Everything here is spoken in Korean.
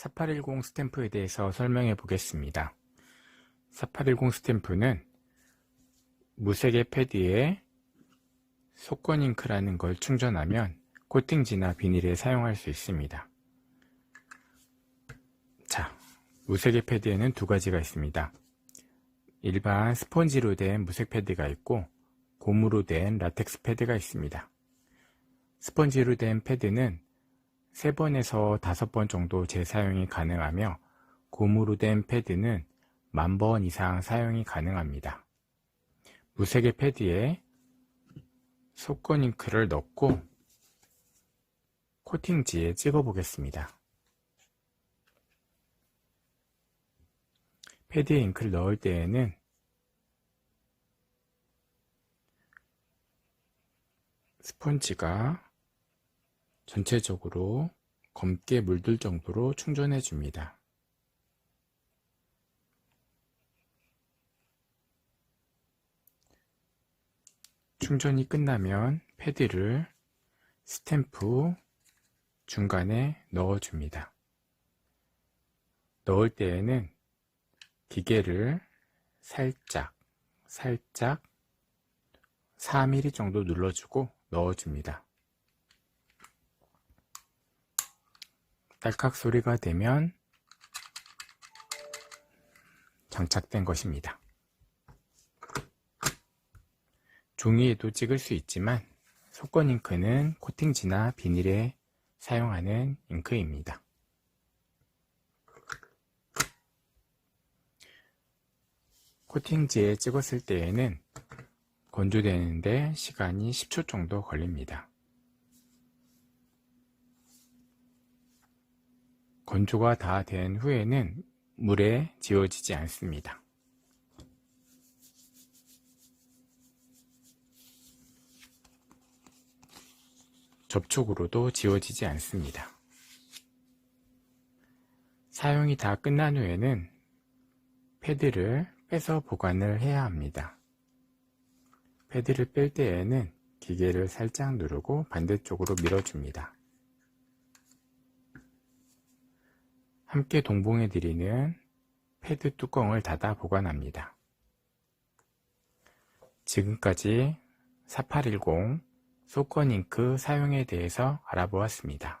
4810 스탬프에 대해서 설명해 보겠습니다. 4810 스탬프는 무색의 패드에 속건 잉크라는 걸 충전하면 코팅지나 비닐에 사용할 수 있습니다. 자, 무색의 패드에는 두 가지가 있습니다. 일반 스펀지로 된 무색 패드가 있고 고무로 된 라텍스 패드가 있습니다. 스펀지로 된 패드는 3번에서 5번 정도 재사용이 가능하며 고무로 된 패드는 만 번 이상 사용이 가능합니다. 무색의 패드에 속건 잉크를 넣고 코팅지에 찍어 보겠습니다. 패드에 잉크를 넣을 때에는 스펀지가 전체적으로 검게 물들 정도로 충전해 줍니다. 충전이 끝나면 패드를 스탬프 중간에 넣어줍니다. 넣을 때에는 기계를 살짝, 살짝 4mm 정도 눌러주고 넣어줍니다. 딸깍 소리가 되면 장착된 것입니다. 종이에도 찍을 수 있지만 속건 잉크는 코팅지나 비닐에 사용하는 잉크입니다. 코팅지에 찍었을 때에는 건조되는데 시간이 10초 정도 걸립니다. 건조가 다 된 후에는 물에 지워지지 않습니다. 접촉으로도 지워지지 않습니다. 사용이 다 끝난 후에는 패드를 빼서 보관을 해야 합니다. 패드를 뺄 때에는 기계를 살짝 누르고 반대쪽으로 밀어줍니다. 함께 동봉해 드리는 패드 뚜껑을 닫아 보관합니다. 지금까지 4810 소건 잉크 사용에 대해서 알아보았습니다.